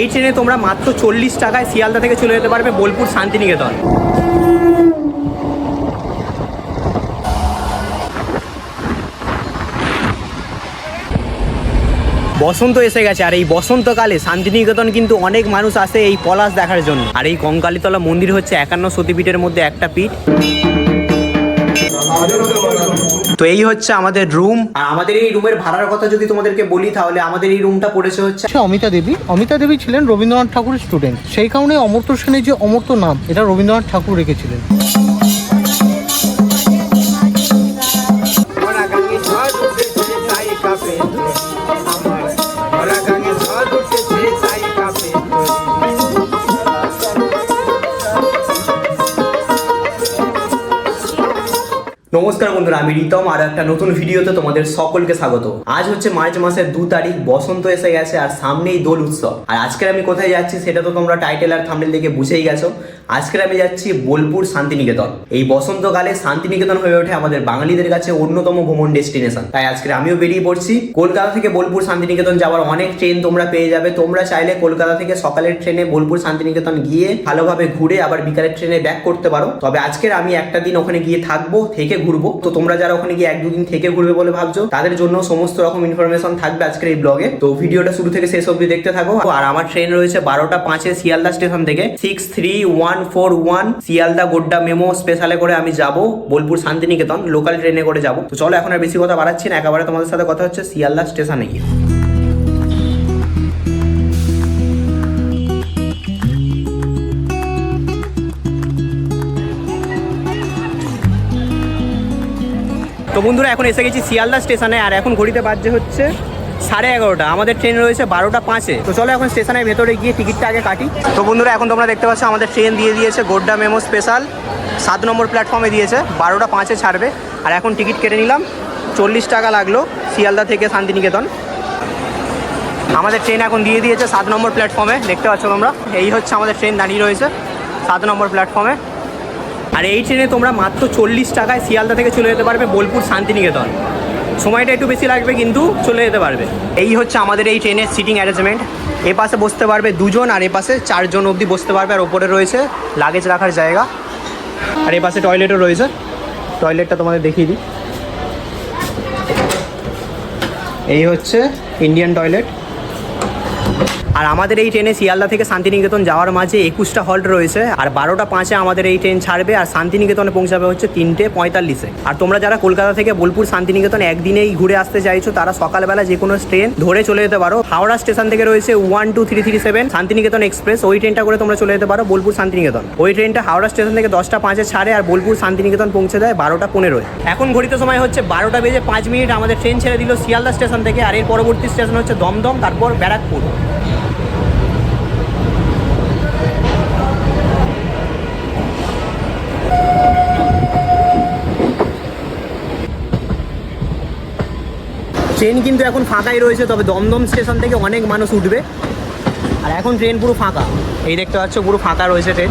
এই ট্রেনে তোমরা মাত্র চল্লিশ টাকায় শিয়ালদা থেকে চলে যেতে পারবে বোলপুর শান্তিনিকেতন। বসন্ত এসে গেছে, আর এই বসন্তকালে শান্তিনিকেতন কিন্তু অনেক মানুষ আসে এই পলাশ দেখার জন্য। আর এই কঙ্কালীতলা মন্দির হচ্ছে একান্ন সতীপীঠের মধ্যে একটা পীঠ। তো এই হচ্ছে আমাদের রুম আর আমাদের এই রুমের ভাড়ার কথা যদি তোমাদেরকে বলি তাহলে আমাদের এই রুমটা পড়েছে হচ্ছে অমিতা দেবী। অমিতা দেবী ছিলেন রবীন্দ্রনাথ ঠাকুরের স্টুডেন্ট সেই কারণে অমর্ত সেনের যে অমর্ত্য নাম এটা রবীন্দ্রনাথ ঠাকুর রেখেছিলেন। নমস্কার বন্ধুরা, আমি রিতম, আর একটা নতুন ভিডিওতে তোমাদের সকলকে স্বাগত। আজ হচ্ছে মার্চ মাসের দু তারিখ, বসন্ত এসে গেছে আর সামনেই দোল উৎসব। আর আজকের আমি কোথায় যাচ্ছি সেটা তো তোমরা টাইটেল আর থাম্বনেল দেখে বুঝেই গেছো। আজকের আমি যাচ্ছি বোলপুর শান্তিনিকেতন। এই বসন্তকালে শান্তিনিকেতন হয়ে ওঠে আমাদের বাঙালিদের কাছে অন্যতম ভ্রমণ ডেস্টিনেশন। তাই আজকে আমিও বেরিয়ে পড়ছি। কলকাতা থেকে বোলপুর শান্তিনিকেতন যাওয়ার অনেক ট্রেন তোমরা পেয়ে যাবে। তোমরা চাইলে কলকাতা থেকে সকালের ট্রেনে বোলপুর শান্তিনিকেতন গিয়ে ভালোভাবে ঘুরে আবার বিকালের ট্রেনে ব্যাক করতে পারো। তবে আজকের আমি একটা দিন ওখানে গিয়ে থাকব, থেকে ঘুরবো। তো তোমরা যারা ওখানে গিয়ে এক দুদিন থেকে ঘুরবে বলে ভাবছ, তাদের জন্য সমস্ত রকম ইনফরমেশন থাকবে আজকের এই ব্লগে তো ভিডিওটা শুরু থেকে শেষ অব্দি দেখতে থাকো। আর আমার ট্রেন রয়েছে বারোটা পাঁচে শিয়ালদা স্টেশন থেকে। Six three one four one Sealdah Godda MEMU স্পেশালে করে আমি যাব বোলপুর শান্তিনিকেতন লোকাল ট্রেনে করে যাব। তো চলো এখন আর বেশি কথা বাড়াচ্ছি না, একেবারে তোমাদের সাথে কথা হচ্ছে শিয়ালদা স্টেশনে গিয়ে। তো বন্ধুরা, এখন এসে গেছি শিয়ালদা স্টেশনে, আর এখন ঘড়িতে বাজছে হচ্ছে সাড়ে এগারোটা। আমাদের ট্রেন রয়েছে বারোটা পাঁচে। তো চলো এখন স্টেশনের ভেতরে গিয়ে টিকিটটা আগে কাটি। তো বন্ধুরা, এখন তোমরা দেখতে পাচ্ছ, আমাদের ট্রেন দিয়ে দিয়েছে গোড্ডা মেমো স্পেশাল। সাত নম্বর প্ল্যাটফর্মে দিয়েছে, বারোটা পাঁচে ছাড়বে। আর এখন টিকিট কেটে নিলাম, চল্লিশ টাকা লাগল শিয়ালদা থেকে শান্তিনিকেতন। আমাদের ট্রেন এখন দিয়ে দিয়েছে সাত নম্বর প্ল্যাটফর্মে, দেখতে পাচ্ছ তোমরা, এই হচ্ছে আমাদের ট্রেন দাঁড়িয়ে রয়েছে সাত নম্বর প্ল্যাটফর্মে। আর এই ট্রেনে তোমরা মাত্র চল্লিশ টাকায় শিয়ালদা থেকে চলে যেতে পারবে বোলপুর শান্তিনিকেতন। সময়টা একটু বেশি লাগবে কিন্তু চলে যেতে পারবে। এই হচ্ছে আমাদের এই ট্রেনের সিটিং অ্যারেঞ্জমেন্ট। এ পাশে বসতে পারবে দুজন আর এ পাশে চারজন অবধি বসতে পারবে আর ওপরে রয়েছে লাগেজ রাখার জায়গা। আর এ পাশে টয়লেটও রয়েছে। টয়লেটটা তোমাদের দেখিয়ে দিই। এই হচ্ছে ইন্ডিয়ান টয়লেট। আর আমাদের এই ট্রেনে শিয়ালদা থেকে শান্তিনিকেতন যাওয়ার মাঝে একুশটা হল্ট রয়েছে, আর বারোটা পাঁচে আমাদের এই ট্রেন ছাড়বে, আর শান্তিনিকেতনে পৌঁছাবে হচ্ছে তিনটে পঁয়তাল্লিশে। আর তোমরা যারা কলকাতা থেকে বোলপুর শান্তিনিকেতন একদিনেই ঘুরে আসতে চাইছো, তারা সকালবেলা যে কোনো ট্রেন ধরে চলে যেতে পারো। হাওড়া স্টেশন থেকে রয়েছে one two three three seven, Santiniketan express, ওই ট্রেনটা করে তোমরা চলে যেতে পারো বোলপুর শান্তিনিকেতন। ওই ট্রেনটা হাওড়া স্টেশন থেকে দশটা পাঁচে ছাড়ে, আর বোলপুর শান্তিনিকেতন পৌঁছে দেয় বারোটা পনেরোয়। এখন ঘড়িতে সময় হচ্ছে বারোটা বেজে পাঁচ মিনিট, আমাদের ট্রেন ছেড়ে দিল শিয়ালদা স্টেশন থেকে, আর এর পরবর্তী স্টেশন হচ্ছে দমদম, তারপর ব্যারাকপুর। ট্রেন কিন্তু এখন ফাঁকাই রয়েছে, তবে দমদম স্টেশন থেকে অনেক মানুষ উঠবে। আর এখন ট্রেন পুরো ফাঁকা। এই দেখতে পাচ্ছ, পুরো ফাঁকা রয়েছে ট্রেন।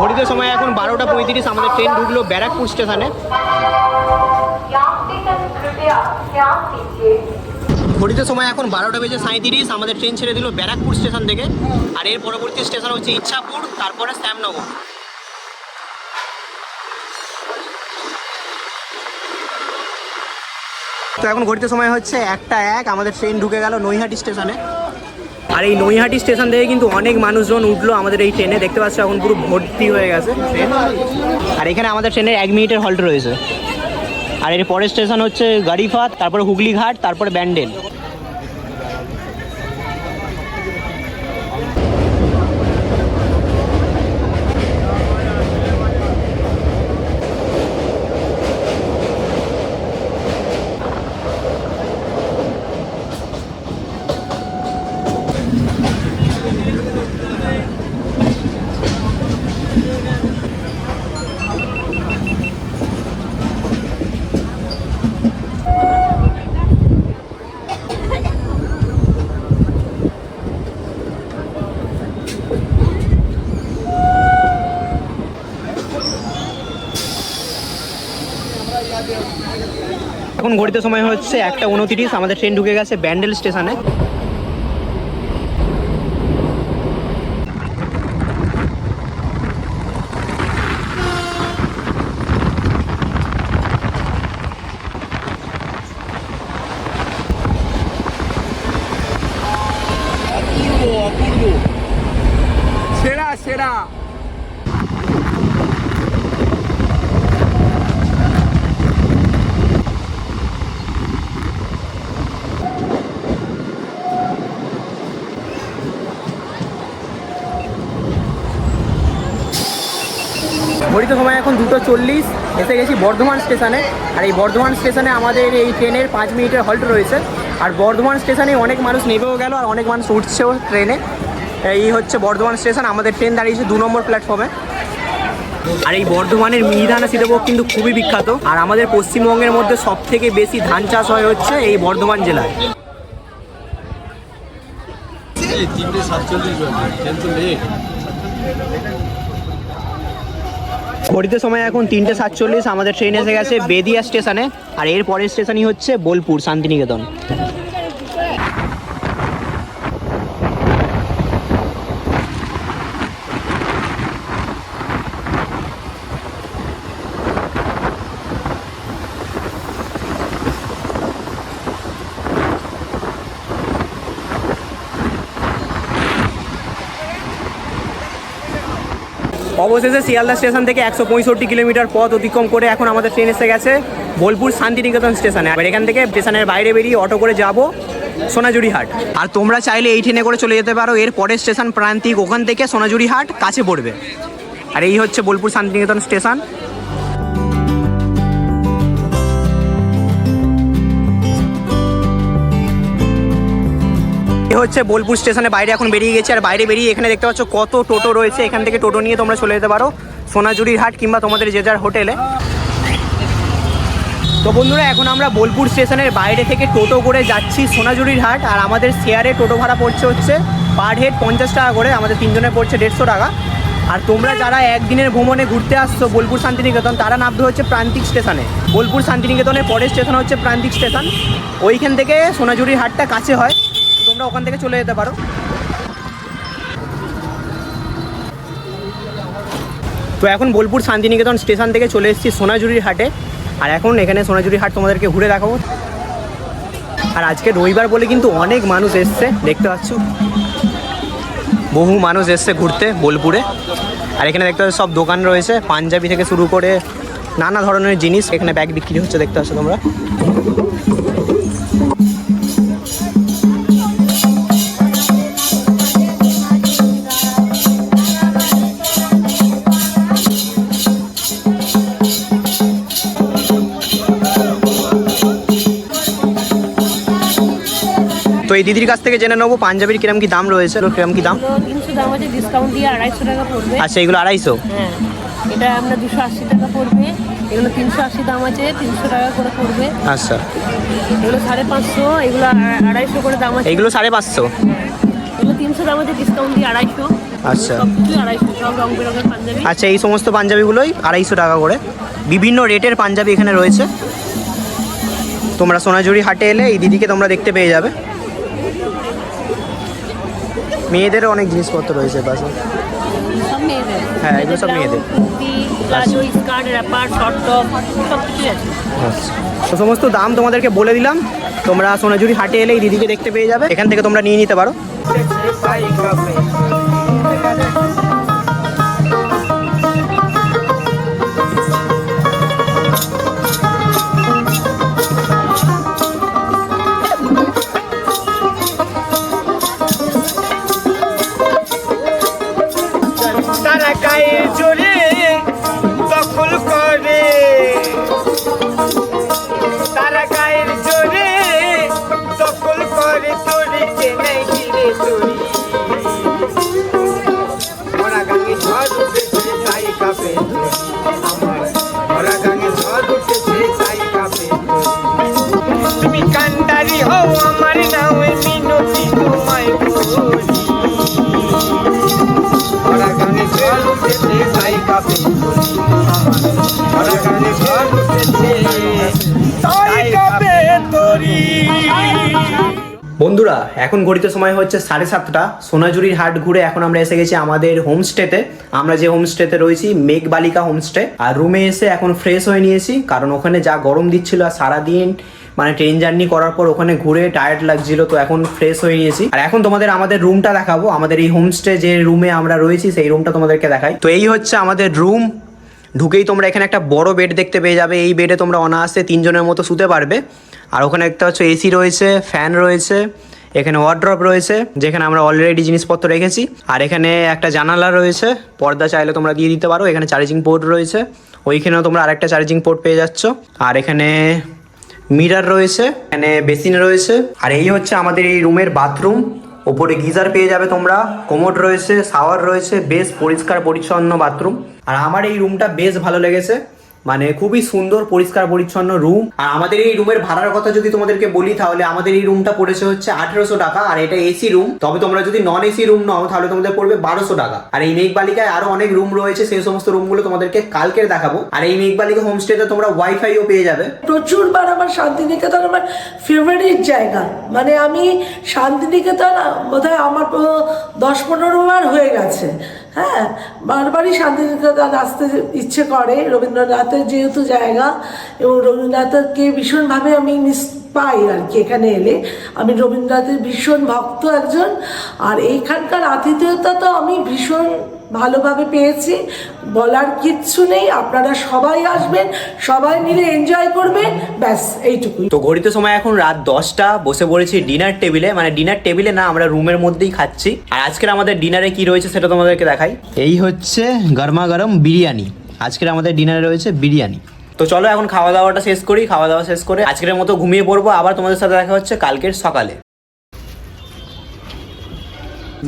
ঘড়িতে সময় এখন বারোটা পঁয়ত্রিশ, আমাদের ট্রেন ঢুকলো ব্যারাকপুর স্টেশনে। ঘড়িতে সময় এখন বারোটা বেজে সাঁত্রিশ আমাদের ট্রেন ছেড়ে দিল ব্যারাকপুর স্টেশন থেকে। আর এর পরবর্তী স্টেশন হচ্ছে ইচ্ছাপুর, তারপরে শ্যামনগর। তো এখন ঘড়িতে সময় হচ্ছে একটা এক, আমাদের ট্রেন ঢুকে গেল নৈহাটি স্টেশনে। আর এই নৈহাটি স্টেশন থেকে কিন্তু অনেক মানুষজন উঠল আমাদের এই ট্রেনে। দেখতে পাচ্ছ এখন পুরো ভর্তি হয়ে গেছে আর এখানে আমাদের ট্রেনের এক মিনিটের হল্ট রয়েছে। আর এর পরের স্টেশন হচ্ছে গাড়িফাত, তারপরে হুগলিঘাট, তারপরে ব্যান্ডেল। এখন ঘড়িতে সময় হচ্ছে একটা উনতিরিশ আমাদের ট্রেন ঢুকে গেছে ব্যান্ডেল স্টেশনে সেরা সেরা ঘড়িতে সময় এখন দুটো চল্লিশ, এসে গেছি বর্ধমান স্টেশনে। আর এই বর্ধমান স্টেশনে আমাদের এই ট্রেনের পাঁচ মিনিটের হল্ট রয়েছে। আর বর্ধমান স্টেশনে অনেক মানুষ নেবেও গেল আর অনেক মানুষ উঠছেও ট্রেনে। এই হচ্ছে বর্ধমান স্টেশন, আমাদের ট্রেন দাঁড়িয়েছে দু নম্বর প্ল্যাটফর্মে আর এই বর্ধমানের মিহিদানা সীতাভোগ কিন্তু খুবই বিখ্যাত। আর আমাদের পশ্চিমবঙ্গের মধ্যে সব থেকে বেশি ধান চাষ হয় হচ্ছে এই বর্ধমান জেলায়। তিনটে সাতচল্লিশ ঘড়িতে সময় এখন তিনটে সাতচল্লিশ, আমাদের ট্রেন এসে গেছে বেদিয়া স্টেশনে আর এর পরের স্টেশনই হচ্ছে বোলপুর, শান্তিনিকেতন। অবশেষে শিয়ালদা স্টেশন থেকে একশো পঁয়ষট্টি কিলোমিটার পথ অতিক্রম করে এখন আমাদের ট্রেন এসে গেছে বোলপুর শান্তিনিকেতন স্টেশনে। আর এখান থেকে স্টেশনের বাইরে বেরিয়ে অটো করে যাব সোনাঝুরি হাট আর তোমরা চাইলে এই ট্রেনে করে চলে যেতে পারো, এর পরের স্টেশন প্রান্তিক, ওখান থেকে সোনাঝুরি হাট কাছে পড়বে। আর এই হচ্ছে বোলপুর শান্তিনিকেতন স্টেশন। হচ্ছে বোলপুর স্টেশনে বাইরে এখন বেরিয়ে গেছে। আর বাইরে বেরিয়ে এখানে দেখতে পাচ্ছ কত টোটো রয়েছে। এখান থেকে টোটো নিয়ে তোমরা চলে যেতে পারো সোনাঝুরির হাট কিংবা তোমাদের যে যার হোটেলে তো বন্ধুরা, এখন আমরা বোলপুর স্টেশনের বাইরে থেকে টোটো করে যাচ্ছি সোনাঝুরির হাট। আর আমাদের শেয়ারে টোটো ভাড়া পড়ছে হচ্ছে পার হেড পঞ্চাশ টাকা করে। আমাদের তিনজনের পড়ছে দেড়শো টাকা। আর তোমরা যারা একদিনের ভ্রমণে ঘুরতে আসছো বোলপুর শান্তিনিকেতন, তারা নামবে হচ্ছে প্রান্তিক স্টেশনে। বোলপুর শান্তিনিকেতনের পরের স্টেশন হচ্ছে প্রান্তিক স্টেশন। ওইখান থেকে সোনাঝুরির হাটটা কাছে হয়। তোমরা ওখান থেকে চলে যেতে পারো। তো এখন বোলপুর শান্তিনিকেতন স্টেশন থেকে চলে এসেছি সোনাঝুরির হাটে। আর এখন এখানে সোনাঝুরির হাট তোমাদেরকে ঘুরে দেখাবো। আর আজকে রবিবার বলে কিন্তু অনেক মানুষ এসছে, দেখতে পাচ্ছ? বহু মানুষ এসছে ঘুরতে বোলপুরে। আর এখানে দেখতে পাচ্ছ, সব দোকান রয়েছে, পাঞ্জাবি থেকে শুরু করে নানা ধরনের জিনিস এখানে ব্যাগ বিক্রি হচ্ছে, দেখতে পাচ্ছ তোমরা। এই দিদির কাছ থেকে জেনে নেব পাঞ্জাবির কিরম কি দাম রয়েছে কিরম কি দাম? তিনশো দাম আছে ডিসকাউন্ট দিয়ে আড়াইশো টাকা পড়বে। আচ্ছা এগুলো আড়াইশো? হ্যাঁ এটা আপনার দুশো আশি টাকা পড়বে। এগুলো তিনশো আশি দাম আছে তিনশো টাকা করে পড়বে। আচ্ছা। এগুলো সাড়ে পাঁচশো এগুলো আড়াইশো করে দাম আছে। এইগুলো সাড়ে পাঁচশো? এগুলো তিনশো দাম আছে ডিসকাউন্ট দিয়ে আড়াইশো। আচ্ছা। আচ্ছা এই সমস্ত পাঞ্জাবিগুলোই আড়াইশো টাকা করে। বিভিন্ন রেটের পাঞ্জাবি এখানে রয়েছে। তোমরা সোনাঝুরি হাটে এলে এই দিদিকে তোমরা দেখতে পেয়ে যাবে। মেয়েদেরও অনেক জিনিসপত্র রয়েছে বাসে। হ্যাঁ, এগুলো সব মেয়েদের। আচ্ছা। তো সমস্ত দাম তোমাদেরকে বলে দিলাম। তোমরা সোনাঝুরি হাটে এলে দিদিকে দেখতে পেয়ে যাবে। এখান থেকে তোমরা নিয়ে নিতে পারো। বন্ধুরা, এখন ঘড়িতে সময় হচ্ছে সাড়ে সাতটা। সোনাঝুরির হাট ঘুরে এখন আমরা এসে গেছি আমাদের হোমস্টেতে। আমরা যে হোমস্টেতে রয়েছি, মেঘবালিকা হোমস্টে। আর রুমে এসে এখন ফ্রেশ হয়ে নিয়েছি, কারণ ওখানে যা গরম দিচ্ছিল আর সারাদিন মানে ট্রেন জার্নি করার পর ওখানে ঘুরে টায়ার্ড লাগছিল, তো এখন ফ্রেশ হয়ে নিয়েছি। আর এখন তোমাদের আমাদের রুমটা দেখাবো। আমাদের এই হোমস্টে যে রুমে আমরা রয়েছি, সেই রুমটা তোমাদেরকে দেখাই। তো এই হচ্ছে আমাদের রুম ঢুকেই তোমরা এখানে একটা বড় বেড দেখতে পেয়ে যাবে। এই বেডে তোমরা অনায়াসে তিনজনের মতো শুতে পারবে। আর ওখানে একটা হচ্ছে এসি রয়েছে ফ্যান রয়েছে, এখানে ওয়ার্ড্রপ রয়েছে, যেখানে আমরা অলরেডি জিনিসপত্র রেখেছি। আর এখানে একটা জানালা রয়েছে, পর্দা চাইলে তোমরা দিয়ে দিতে পারো। এখানে চার্জিং পোর্ট রয়েছে, ওইখানেও তোমরা আরেকটা চার্জিং পোর্ট পেয়ে যাচ্ছ। আর এখানে মিরার রয়েছে, এখানে বেসিন রয়েছে। আর এই হচ্ছে আমাদের এই রুমের বাথরুম ওপরে গিজার পেয়ে যাবে তোমরা কোমোড রয়েছে, শাওয়ার রয়েছে, বেশ পরিষ্কার, পরিচ্ছন্ন বাথরুম আর আমার এই রুমটা বেশ ভালো লেগেছে। মানে খুবই সুন্দর, পরিষ্কার, পরিচ্ছন্ন রুম আর আমাদের এই রুমের ভাড়ার কথা যদি তোমাদেরকে বলি, তাহলে আমাদের এই রুমটা পড়েছে হচ্ছে আঠেরোশো টাকা, আর এটা এসি রুম তবে তোমরা যদি নন এসি রুম নাও, তাহলে তোমাদের পড়বে বারোশো টাকা। আর এই মেঘবালিকায় আরও অনেক রুম রয়েছে, সেই সমস্ত রুমগুলো তোমাদেরকে কালকে দেখাবো। আর এই মেঘবালিকা হোমস্টেতে তোমরা ওয়াইফাইও পেয়ে যাবে। প্রচুরবার আমার শান্তিনিকেতন আমার ফেভারিট জায়গা। মানে আমি শান্তিনিকেতন, বোধহয় আমার দশ পনেরো বার হয়ে গেছে। হ্যাঁ বারবারই শান্তিনিকেতন আসতে ইচ্ছে করে রবীন্দ্রনাথের যেহেতু জায়গা এবং রবীন্দ্রনাথকে ভীষণভাবে আমি মিস পাই আর কি এখানে এলে। আমি রবীন্দ্রনাথের ভীষণ ভক্ত একজন, আর এইখানকার আতিথেয়তা তো আমি ভীষণ ভালোভাবে পেয়েছি। বলার কিচ্ছু নেই আপনারা সবাই আসবেন সবাই মিলে এনজয় করবেন ব্যাস এইটুকুই। তো ঘড়িতে সময় এখন রাত দশটা বসে পড়েছি ডিনার টেবিলে মানে ডিনার টেবিলে না আমরা রুমের মধ্যেই খাচ্ছি। আর আজকের আমাদের ডিনারে কি রয়েছে সেটা তোমাদেরকে দেখাই। এই হচ্ছে গরমা গরম বিরিয়ানি। আজকের আমাদের ডিনারে রয়েছে বিরিয়ানি। তো চলো এখন খাওয়া দাওয়াটা শেষ করি খাওয়া দাওয়া শেষ করে আজকের মতো ঘুমিয়ে পড়ব। আবার তোমাদের সাথে দেখা হচ্ছে কালকের সকালে।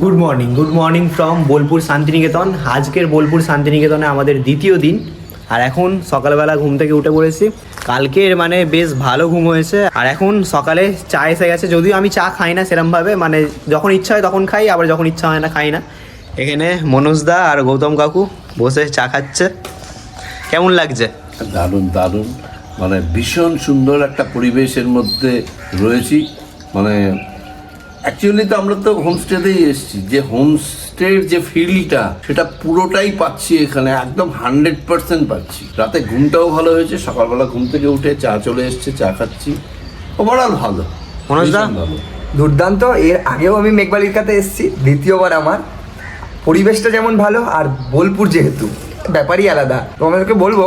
Good morning good morning from Bolpur Santiniketan. আজকের বোলপুর শান্তিনিকেতনে আমাদের দ্বিতীয় দিন। আর এখন সকালবেলা ঘুম থেকে উঠে পড়েছি। কালকের মানে বেশ ভালো ঘুম হয়েছে। আর এখন সকালে চা এসে গেছে। যদিও আমি চা খাই না সেরমভাবে। মানে যখন ইচ্ছা হয় তখন খাই, আবার যখন ইচ্ছা হয় না খাই না। এখানে মনোজদা আর গৌতম কাকু বসে চা খাচ্ছে। কেমন লাগছে? দারুণ দারুণ। মানে ভীষণ সুন্দর একটা পরিবেশের মধ্যে রয়েছি। মানে অ্যাকচুয়ালি তো আমরা তো হোমস্টেতেই এসেছি। যে হোমস্টের যে ফিলটা সেটা পুরোটাই পাচ্ছি এখানে একদম হান্ড্রেড পার্সেন্ট পাচ্ছি। রাতে ঘুমটাও ভালো হয়েছে সকালবেলা ঘুম থেকে উঠে চা চলে এসছে চা খাচ্ছি। ওভারঅল ভালো। মনোজদা? ভালো। দুর্দান্ত। এর আগেও আমি মেঘবালিকাতে এসেছি দ্বিতীয়বার আমার। পরিবেশটা যেমন ভালো আর বোলপুর যেহেতু ব্যাপারই আলাদা। তোমাদেরকে বলব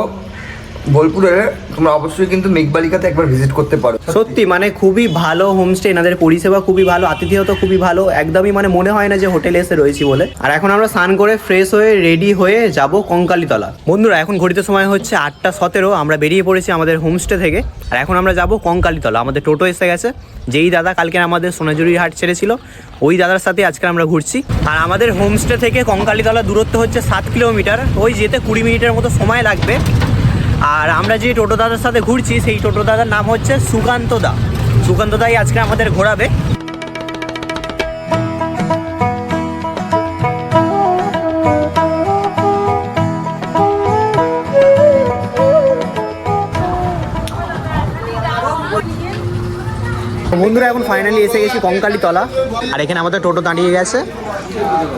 বোলপুরে তোমরা অবশ্যই কিন্তু মেঘবালিকাতে একবার ভিজিট করতে পারো। সত্যি মানে খুবই ভালো হোমস্টে এনাদের পরিষেবা খুবই ভালো, আতিথেয়তা খুবই ভালো, একদমই মানে মনে হয় না যে হোটেলে এসে রয়েছি বলে। আর এখন আমরা স্নান করে ফ্রেশ হয়ে রেডি হয়ে যাব কঙ্কালীতলা। বন্ধুরা, এখন ঘড়িতে সময় হচ্ছে আটটা সতেরো, আমরা বেরিয়ে পড়েছি আমাদের হোমস্টে থেকে। আর এখন আমরা যাব কঙ্কালীতলা, আমাদের টোটো এসে গেছে। যেই দাদা কালকে আমাদের সোনাঝুরি হাট ছেড়েছিল, ওই দাদার সাথে আজকে আমরা ঘুরছি। আর আমাদের হোমস্টে থেকে কঙ্কালীতলা দূরত্ব হচ্ছে সাত কিলোমিটার, ওই যেতে কুড়ি মিনিটের মতো সময় লাগবে। আর আমরা যে টোটো দাদার সাথে ঘুরছি, সেই টোটো দাদার নাম হচ্ছে সুকান্ত দা। সুকান্ত দাই আজকে আমাদের ঘোরাবে। বন্ধুরা, এখন ফাইনালি এসে গেছি কঙ্কালিতলা। আর এখানে আমাদের টোটো দাঁড়িয়ে গেছে।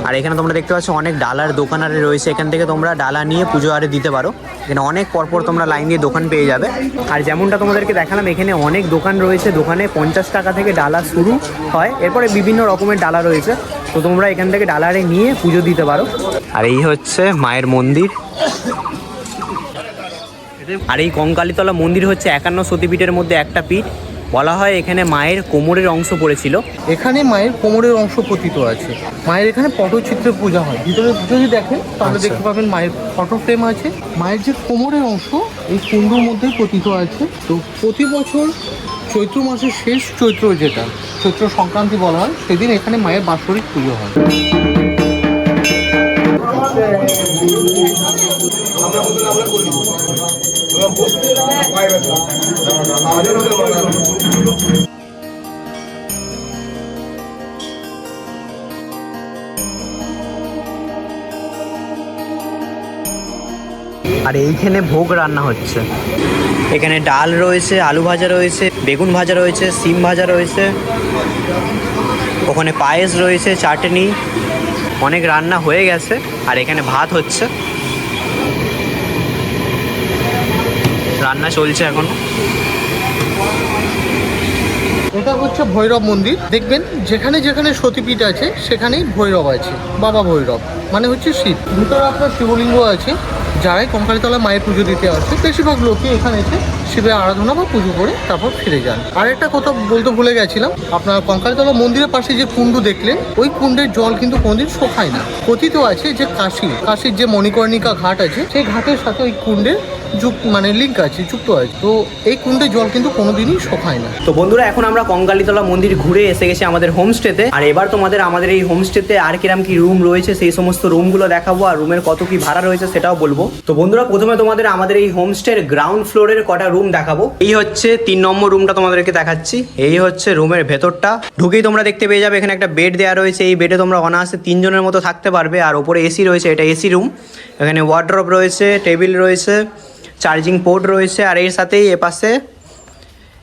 আর এখানে তোমরা দেখতে পাচ্ছ অনেক ডালার দোকান আরে রয়েছে। এখান থেকে তোমরা ডালা নিয়ে পুজো আরে দিতে পারো। এখানে অনেক পরপর তোমরা লাইন দিয়ে দোকান পেয়ে যাবে। আর যেমনটা তোমাদেরকে দেখালাম, এখানে অনেক দোকান রয়েছে। দোকানে পঞ্চাশ টাকা থেকে ডালা শুরু হয়। এরপরে বিভিন্ন রকমের ডালা রয়েছে। তো তোমরা এখান থেকে ডালারে নিয়ে পুজো দিতে পারো। আর এই হচ্ছে মায়ের মন্দির। আর এই কঙ্কালীতলা মন্দির হচ্ছে একান্ন সতীপীঠের মধ্যে একটা পীঠ। বলা হয় এখানে মায়ের কোমরের অংশ পড়েছিল। এখানে মায়ের কোমরের অংশ পতিত আছে। মায়ের এখানে পটচিত্রে পূজা হয়। ভিতরে যদি দেখেন তাহলে দেখতে পাবেন মায়ের ফটো ফ্রেম আছে। মায়ের যে কোমরের অংশ এই কুণ্ডুর মধ্যে পতিত আছে। তো প্রতি বছর চৈত্র মাসের শেষ চৈত্র যেটা চৈত্র সংক্রান্তি বলা হয় সেদিন এখানে মায়ের বাৎসরিক পুজো হয়। আর এইখানে ভোগ রান্না হচ্ছে। এখানে ডাল রয়েছে, আলু ভাজা রয়েছে, বেগুন ভাজা রয়েছে, সিম ভাজা রয়েছে। ওখানে পায়েস রয়েছে, চাটনি। অনেক রান্না হয়ে গেছে, আর এখানে ভাত হচ্ছে। রান্না চলছে এখন। এটা হচ্ছে ভৈরব মন্দির। দেখবেন, যেখানে যেখানে সতীপীঠ আছে, সেখানেই ভৈরব আছে। বাবা ভৈরব। মানে হচ্ছে শিব। ভিতরে আপনার শিবলিঙ্গ আছে। যারাই কঙ্কালীতলা মায়ের পুজো দিতে আসে, বেশিরভাগ লোকই এখানে এসে শিবের আরাধনা বা পুজো করে তারপর ফিরে যান। আর একটা কথা বলতে ভুলে গেছিলাম, আপনার কঙ্কালীতলা মন্দিরের পাশে যে কুণ্ড দেখলেন, ওই কুণ্ডের জল কিন্তু কোনোদিন শোকায় না। কথিত আছে যে কাশী, কাশীর যে মণিকর্ণিকা ঘাট আছে, সেই ঘাটের সাথে ওই কুণ্ডের যুক্ত মানে লিঙ্ক আছে, যুক্ত আছে। তো এই কুণ্ডের জল কিন্তু কোনোদিনই শোকায় না। তো বন্ধুরা, এখন আমরা কঙ্কালীতলা মন্দির ঘুরে এসে গেছি আমাদের হোমস্টেতে। আর এবার তোমাদের আমাদের এই হোমস্টেতে আর কিরাম কি রুম রয়েছে, সেই সমস্ত রুমগুলো দেখাবো, আর রুমের কত কি ভাড়া রয়েছে সেটাও বলব। তো বন্ধুরা, প্রথমে তোমাদের আমাদের এই হোমস্টের গ্রাউন্ড ফ্লোরের কটা রুম দেখাবো। এই হচ্ছে তিন নম্বর রুমটা তোমাদেরকে দেখাচ্ছি। এই হচ্ছে রুমের ভেতরটা। ঢুকেই তোমরা দেখতে পেয়ে যাবে, এখানে একটা বেড দেওয়া রয়েছে। এই বেডে তোমরা অনায়াসে তিনজনের মতো থাকতে পারবে, আর ওপরে এসি রয়েছে, এটা এসি রুম এখানে ওয়ার্ড্রপ রয়েছে টেবিল রয়েছে চার্জিং পোর্ট রয়েছে, আর এর সাথেই এপাশে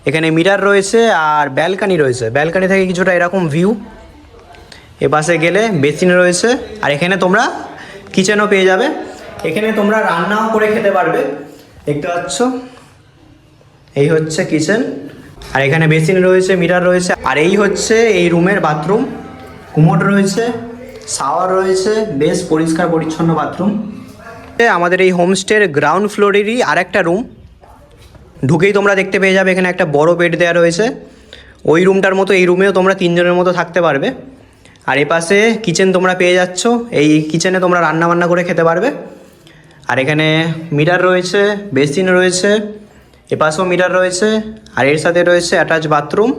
এখানে মিরার রয়েছে, আর ব্যালকানি রয়েছে। ব্যালকানি থেকে কিছুটা এরকম ভিউ এপাশে গেলে বেসিন রয়েছে, আর এখানে তোমরা কিচেনও পেয়ে যাবে। এখানে তোমরা রান্নাও করে খেতে পারবে। দেখতে পাচ্ছ? এই হচ্ছে কিচেন আর এখানে বেসিন রয়েছে মিরার রয়েছে। আর এই হচ্ছে এই রুমের বাথরুম কুমোট রয়েছে শাওয়ার রয়েছে, বেশ পরিষ্কার পরিচ্ছন্ন বাথরুম আমাদের এই হোমস্টের গ্রাউন্ড ফ্লোরেরই আর একটা রুম ঢুকেই তোমরা দেখতে পেয়ে যাবে, এখানে একটা বড় বেড দেওয়া রয়েছে। ওই রুমটার মতো, এই রুমেও তোমরা তিনজনের মতো থাকতে পারবে। আর এপাশে কিচেন তোমরা পেয়ে যাচ্ছ। এই কিচেনে তোমরা রান্না বান্না করে খেতে পারবে। আর এখানে মিটার রয়েছে, বেসিন রয়েছে, এপাশেও মিটার রয়েছে, আর এর সাথে রয়েছে অ্যাটাচ বাথরুম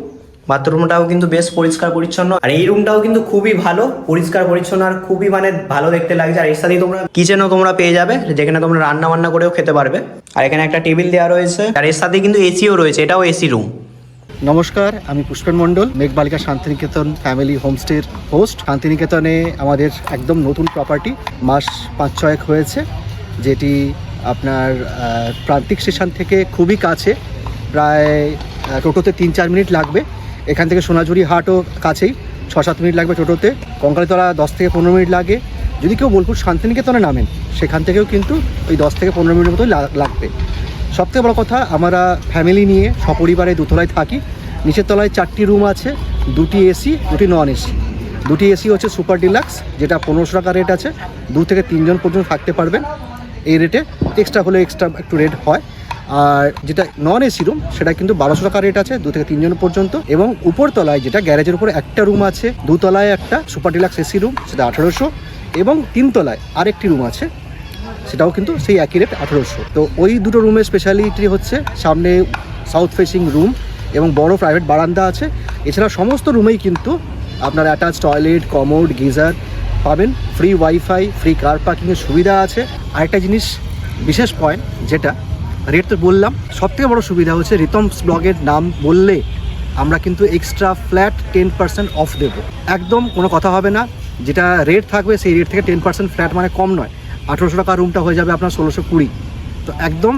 বাথরুমটাও কিন্তু বেশ পরিষ্কার পরিচ্ছন্ন। আর এই রুমটাও কিন্তু খুবই ভালো, পরিষ্কার পরিচ্ছন্ন আর খুবই মানে ভালো দেখতে লাগছে। আর এর সাথেই তোমরা কিচেনও তোমরা পেয়ে যাবে, যেখানে তোমরা রান্না বান্না করেও খেতে পারবে। আর এখানে একটা টেবিল দেওয়া রয়েছে, আর এর সাথে কিন্তু এসিও রয়েছে, এটাও এসি রুম নমস্কার, আমি পুষ্পেন মণ্ডল, মেঘবালিকা শান্তিনিকেতন ফ্যামিলি হোমস্টের হোস্ট শান্তিনিকেতনে আমাদের একদম নতুন প্রপার্টি মাস পাঁচ ছয়েক হয়েছে। যেটি আপনার প্রান্তিক স্টেশন থেকে খুবই কাছে, প্রায় টোটোতে তিন চার মিনিট লাগবে। এখান থেকে সোনাঝুরি হাটও কাছেই ছ সাত মিনিট লাগবে টোটোতে। কঙ্কালীতলা দশ থেকে পনেরো মিনিট লাগে। যদি কেউ বোলপুর শান্তিনিকেতনে নামেন, সেখান থেকেও কিন্তু ওই দশ থেকে পনেরো মিনিটের মতোই লাগবে। সবথেকে বড় কথা, আমরা ফ্যামিলি নিয়ে, সপরিবারে দুতলায় থাকি। নিচের তলায় চারটি রুম আছে, দুটি এসি দুটি নন এসি দুটি এসি হচ্ছে সুপার ডিলাক্স যেটা পনেরোশো টাকা রেট আছে। দু থেকে তিনজন পর্যন্ত থাকতে পারবেন। এই রেটে এক্সট্রা হলে এক্সট্রা একটু রেট হয়। আর যেটা নন এসি রুম সেটা কিন্তু বারোশো টাকা রেট আছে, দু থেকে তিনজন পর্যন্ত। এবং উপর তলায় যেটা গ্যারেজের উপরে একটা রুম আছে, দুতলায় একটা সুপার ডিলাক্স এসি রুম সেটা আঠারোশো। এবং তিনতলায় আরেকটি রুম আছে, সেটাও কিন্তু সেই একই রেট আঠেরোশো। তো ওই দুটো রুমের স্পেশালিটি হচ্ছে সামনে সাউথ ফেসিং রুম এবং বড় প্রাইভেট বারান্দা আছে। এছাড়া সমস্ত রুমেই কিন্তু আপনার অ্যাটাচ টয়লেট কমোড গিজার পাবেন। ফ্রি ওয়াইফাই ফ্রি কার পার্কিংয়ের সুবিধা আছে। আরেকটা জিনিস, বিশেষ পয়েন্ট যেটা রেট তো বললাম, সবথেকে বড় সুবিধা হচ্ছে রিতমস ব্লগের নাম বললে আমরা কিন্তু extra flat ten percent off দেবো। একদম কোনো কথা হবে না, যেটা রেট থাকবে সেই রেট থেকে টেন পার্সেন্ট ফ্ল্যাট মানে কম নয়। আঠেরোশো টাকা রুমটা হয়ে যাবে আপনার ষোলোশো কুড়ি। তো একদম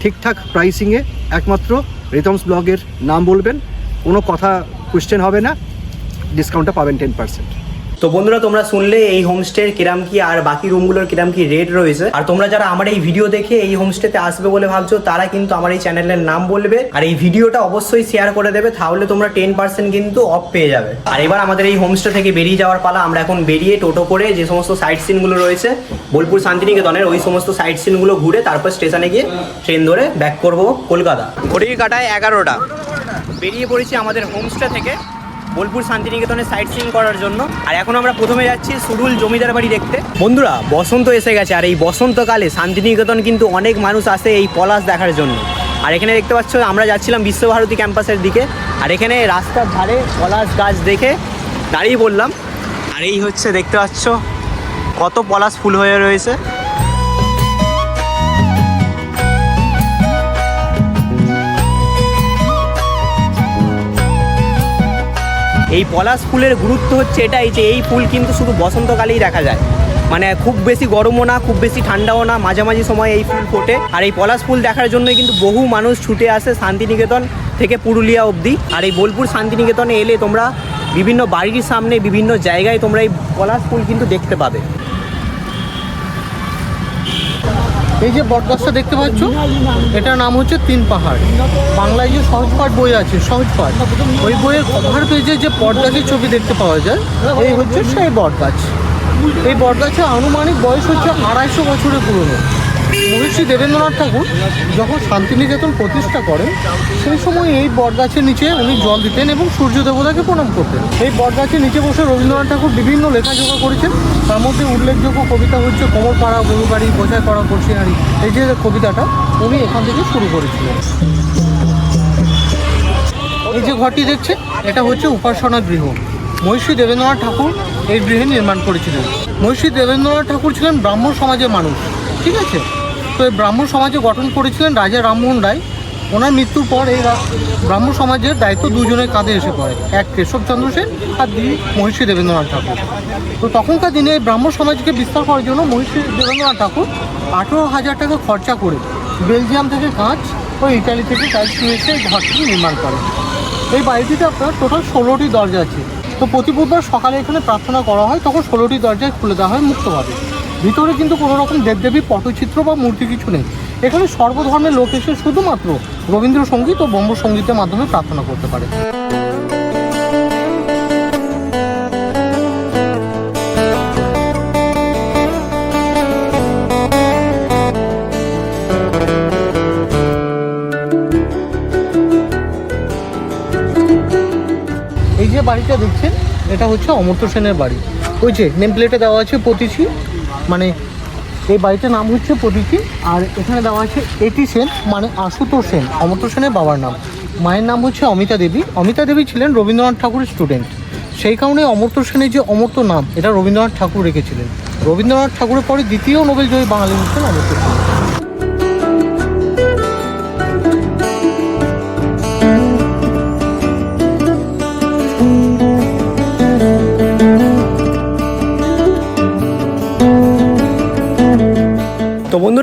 ঠিকঠাক প্রাইসিংয়ে একমাত্র রিতমস ব্লগের নাম বলবেন, কোনো কথা কোয়েশ্চেন হবে না ডিসকাউন্টটা পাবেন টেন পার্সেন্ট তো বন্ধুরা, তোমরা শুনলে এই হোমস্টের কিরাম কি, আর বাকি রুমগুলোর কিরাম কি রেট রয়েছে? আর তোমরা যারা আমার এই ভিডিও দেখে এই হোমস্টেতে আসবে বলে ভাবছ, তারা কিন্তু আমার এই চ্যানেলের নাম বলবে। আর এই ভিডিওটা অবশ্যই শেয়ার করে দেবে, তাহলে তোমরা টেন পার্সেন্ট কিন্তু অফ পেয়ে যাবে। আর এবার আমাদের এই হোমস্টে থেকে বেরিয়ে যাওয়ার পালা, আমরা এখন বেরিয়ে টোটো করে যে সমস্ত সাইট সিনগুলো রয়েছে, বোলপুর শান্তিনিকেতনের ওই সমস্ত সাইট সিনগুলো ঘুরে তারপর স্টেশনে গিয়ে ট্রেন ধরে ব্যাক করব কলকাতা। ঘড়ির কাটায় এগারোটা। বেরিয়ে পড়েছি আমাদের হোমস্টে থেকে। বোলপুর শান্তিনিকেতনে সাইট সিং করার জন্য। আর এখন আমরা প্রথমে যাচ্ছি সুরুল জমিদার বাড়ি দেখতে। বন্ধুরা, বসন্ত এসে গেছে, আর এই বসন্তকালে শান্তিনিকেতন কিন্তু অনেক মানুষ আসে এই পলাশ দেখার জন্য। আর এখানে দেখতে পাচ্ছ, আমরা যাচ্ছিলাম বিশ্বভারতী ক্যাম্পাসের দিকে। আর এখানে রাস্তার ধারে পলাশ গাছ দেখে দাঁড়িয়ে বললাম আর এই হচ্ছে, দেখতে পাচ্ছ, কত পলাশ ফুল হয়ে রয়েছে। এই পলাশ ফুলের গুরুত্ব হচ্ছে এটাই যে এই ফুল কিন্তু শুধু বসন্তকালেই দেখা যায়। মানে খুব বেশি গরমও না, খুব বেশি ঠান্ডাও না, মাঝামাঝি সময় এই ফুল ফোটে। আর এই পলাশ ফুল দেখার জন্যই কিন্তু বহু মানুষ ছুটে আসে শান্তিনিকেতন থেকে পুরুলিয়া অবধি। আর এই বোলপুর শান্তিনিকেতনে এলে তোমরা বিভিন্ন বাড়ির সামনে, বিভিন্ন জায়গায় তোমরা এই পলাশ ফুল কিন্তু দেখতে পাবে। এই যে বটগাছটা দেখতে পাচ্ছ, এটার নাম হচ্ছে তিন পাহাড়। বাংলায় যে সহজ পাঠ বই আছে, সহজ পাঠ, ওই বইয়ের কভার পেজে যে বটগাছের ছবি দেখতে পাওয়া যায়, এই হচ্ছে সেই বটগাছ এই বটগাছের আনুমানিক বয়স হচ্ছে আড়াইশো বছরের পুরনো। মহর্ষি দেবেন্দ্রনাথ ঠাকুর যখন শান্তিনিকেতন প্রতিষ্ঠা করেন, সেই সময় এই বটগাছের নিচে উনি জল দিতেন এবং সূর্য দেবতাকে প্রণাম করতেন। এই বটগাছের নিচে বসে রবীন্দ্রনাথ ঠাকুর বিভিন্ন লেখাজোখা করেছেন। তার মধ্যে উল্লেখযোগ্য কবিতা হচ্ছে কোমর পাড়া গরু বাড়ি বোঝাই করা করছিনারি এই যে কবিতাটা উনি এখান থেকে শুরু করেছিলেন। এই যে ঘরটি দেখছেন, এটা হচ্ছে উপাসনা গৃহ। মহর্ষি দেবেন্দ্রনাথ ঠাকুর এই গৃহে নির্মাণ করেছিলেন। মহর্ষি দেবেন্দ্রনাথ ঠাকুর ছিলেন ব্রাহ্মণ সমাজের মানুষ। ঠিক আছে? তো এই ব্রাহ্মণ সমাজে গঠন করেছিলেন রাজা রামমোহন রায়। ওনার মৃত্যুর পর এই ব্রাহ্মণ সমাজের দায়িত্ব দুজনের কাঁধে এসে পড়ে। এক কেশবচন্দ্র সেন আর দুই মহর্ষি দেবেন্দ্রনাথ ঠাকুর। তো তখনকার দিনে এই ব্রাহ্মণ সমাজকে বিস্তার করার জন্য মহর্ষি দেবেন্দ্রনাথ ঠাকুর আঠেরো হাজার টাকা খরচা করে বেলজিয়াম থেকে কাঁচ ও ইটালি থেকে টাইলস নিয়ে এসে ঘরটি নির্মাণ করে এই বাড়িটিতে আপনার টোটাল ষোলোটি দরজা আছে। তো প্রতি বুধবার সকালে এখানে প্রার্থনা করা হয়, তখন ষোলোটি দরজায় খুলে দেওয়া হয় মুক্তভাবে। ভিতরে কিন্তু কোনো রকম দেবদেবীর পটচিত্র বা মূর্তি কিছু নেই। এখানে সর্বধর্মের লোক এসে শুধুমাত্র রবীন্দ্রসঙ্গীত ও সঙ্গীতের মাধ্যমে প্রার্থনা করতে পারে। বাড়িটা দেখছেন, এটা হচ্ছে অমর্ত্য সেনের বাড়ি। ওই যে নেম প্লেটে দেওয়া আছে পতিচি মানে এই বাড়িটার নাম হচ্ছে প্রতীকী, আর এখানে দেওয়া আছে এটি সেন মানে আশুতোষ সেন অমর্ত্য সেনের বাবার নাম। মায়ের নাম হচ্ছে অমিতা দেবী। অমিতা দেবী ছিলেন রবীন্দ্রনাথ ঠাকুরের স্টুডেন্ট সেই কারণে অমর্ত সেনের যে অমর্ত নাম, এটা রবীন্দ্রনাথ ঠাকুর রেখেছিলেন। রবীন্দ্রনাথ ঠাকুরের পরে দ্বিতীয় নোবেল জয়ী বাঙালি হচ্ছেন অমর্ত সেন।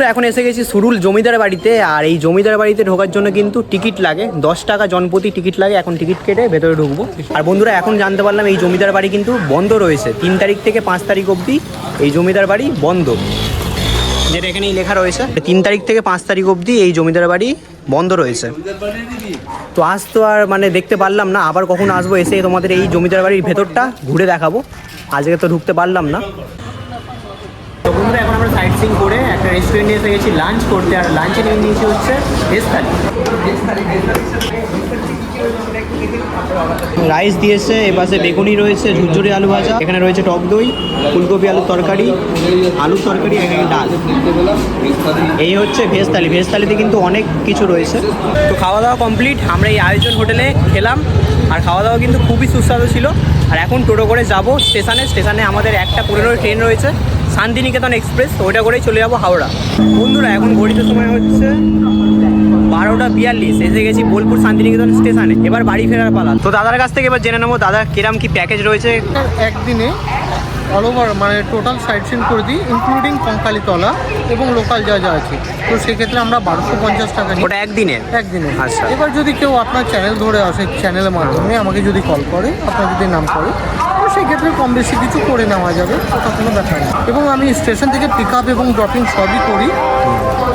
বন্ধুরা, এখন এসে গেছি সুরুল জমিদার বাড়িতে, আর এই জমিদার বাড়িতে ঢোকার জন্য কিন্তু টিকিট লাগে। দশ টাকা জনপ্রতি টিকিট লাগে, এখন টিকিট কেটে ভেতরে ঢুকবো। আর বন্ধুরা, এখন জানতে পারলাম এই জমিদার বাড়ি কিন্তু বন্ধ রয়েছে। তিন তারিখ থেকে পাঁচ তারিখ অবধি এই জমিদার বাড়ি বন্ধ। যেটা এখানেই লেখা রয়েছে। তিন তারিখ থেকে পাঁচ তারিখ অবধি এই জমিদার বাড়ি বন্ধ রয়েছে। তো আজ তো আর মানে দেখতে পারলাম না, আবার কখন আসব এসে তোমাদের এই জমিদার বাড়ির ভেতরটা ঘুরে দেখাবো। আজকে তো ঢুকতে পারলাম না। বন্ধুরা, এখন আমরা সাইট সিং করে একটা রেস্টুরেন্টে এসে গেছি লাঞ্চ করতে, আর লাঞ্চে নিয়ে নিয়েছি হচ্ছে ভেজ থালি। রাইস দিয়েছে এপাশে বেগুনি রয়েছে, ঝুরঝুরি আলু ভাজা। এখানে রয়েছে টক দই, ফুলকপি আলুর তরকারি আলুর তরকারি, এখানে ডাল। এই হচ্ছে ভেজ থালি। ভেজ থালিতে কিন্তু অনেক কিছু রয়েছে। তো খাওয়া দাওয়া কমপ্লিট। আমরা এই আয়োজন হোটেলে খেলাম। আর খাওয়া দাওয়া কিন্তু খুবই সুস্বাদু ছিল। আর এখন টোটো করে যাব স্টেশনে। স্টেশনে আমাদের একটা পনেরো ট্রেন রয়েছে, শান্তিনিকেতন এক্সপ্রেস। ওইটা করেই চলে যাব হাওড়া। বন্ধুরা, এখন ঘড়িতে সময় হচ্ছে বারোটা বিয়াল্লিশ এসে গেছি বোলপুর শান্তিনিকেতন স্টেশনে। এবার বাড়ি ফেরার পালা। তো দাদার কাছ থেকে এবার জেনে নেব দাদা কিরাম কি প্যাকেজ রয়েছে? একদিনে অল ওভার মানে টোটাল সাইট সিন করে দিই ইনক্লুডিং কঙ্কালিতলা এবং লোকাল যা যা আছে। তো সেক্ষেত্রে আমরা বারোশো পঞ্চাশ টাকা নিই। ওটা একদিনে? একদিনে। আচ্ছা। এবার যদি কেউ আপনার চ্যানেল ধরে আসে চ্যানেলের মাধ্যমে আমাকে যদি কল করে আপনার যদি নাম করে তো সেক্ষেত্রে কম বেশি কিছু করে নেওয়া যাবে ওটা কোনো ব্যাপার না। এবং আমি স্টেশন থেকে পিক আপ এবং ড্রপিং সবই করি।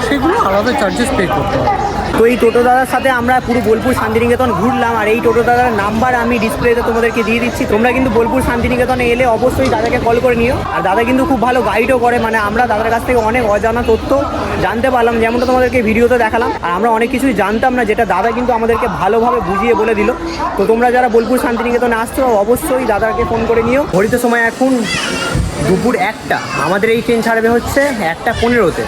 সেগুলো আলাদা চার্জেস পে করতে হবে তো এই টোটো দাদার সাথে আমরা পুরো বোলপুর শান্তিনিকেতন ঘুরলাম, আর এই টোটো দাদার নাম্বার আমি ডিসপ্লেতে তোমাদেরকে দিয়ে দিচ্ছি। তোমরা কিন্তু বোলপুর শান্তিনিকেতনে এলে অবশ্যই দাদাকে কল করে নিও। আর দাদা কিন্তু খুব ভালো গাইডও করে মানে আমরা দাদার কাছ থেকে অনেক অজানা তথ্য জানতে পারলাম, যেমনটা তোমাদেরকে ভিডিওতে দেখালাম। আর আমরা অনেক কিছুই জানতাম না, যেটা দাদা কিন্তু আমাদেরকে ভালোভাবে বুঝিয়ে বলে দিল। তো তোমরা যারা বোলপুর শান্তিনিকেতনে আসছো, অবশ্যই দাদাকে ফোন করে নিও। ঘড়িতে সময় এখন দুপুর একটা। আমাদের এই ট্রেন ছাড়বে হচ্ছে একটা পনেরোতে।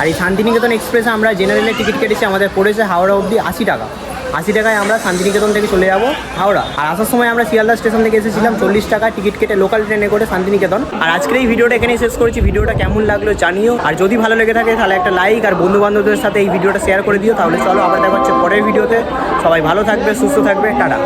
আর এই শান্তিনিকেতন এক্সপ্রেসে আমরা জেনারেলের টিকিট কেটেছি, আমাদের পড়েছে হাওড়া অবধি আশি টাকা। আশি টাকায় আমরা শান্তিনিকেতন থেকে চলে যাব হাওড়া। আর আসার সময় আমরা শিয়ালদা স্টেশন থেকে এসেছিলাম, চল্লিশ টাকা টিকিট কেটে লোকাল ট্রেনে করে শান্তিনিকেতন। আর আজকের এই ভিডিওটা এখানেই শেষ করেছি। ভিডিওটা কেমন লাগল জানিও। আর যদি ভালো লেগে থাকে তাহলে একটা লাইক আর বন্ধু বান্ধবদের সাথে এই ভিডিওটা শেয়ার করে দিও। তাহলে চলো আবার দেখা হচ্ছে পরের ভিডিওতে। সবাই ভালো থাকবে, সুস্থ থাকবে, টাটা।